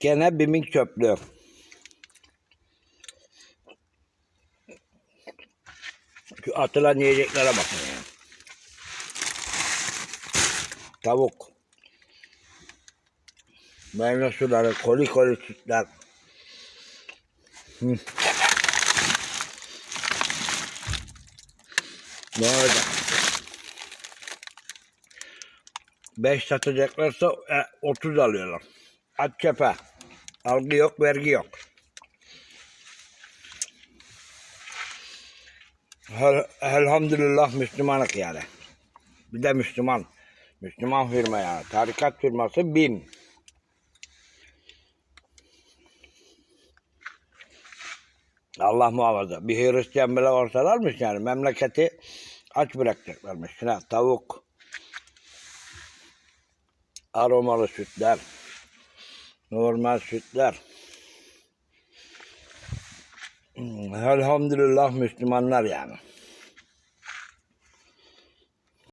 Gene bimin çöplüğü. Şu atılan yiyeceklere bakın ya. Tavuk. Meyve suları, koli koli sütler. Hı. Ne olacak? Beş satacaklarsa e, 30 alıyorlar. At çöpe. Algı yok, vergi yok. Hel- Elhamdülillah Müslümanlık yani. Bir de Müslüman. Müslüman firma yani. Tarikat firması BİM. Allah muhafaza. Bir Hristiyan bile ortalarmış yani. Memleketi aç bırakacaklarmış. Şuna tavuk, aromalı sütler, normal sütler. Elhamdülillah Müslümanlar yani.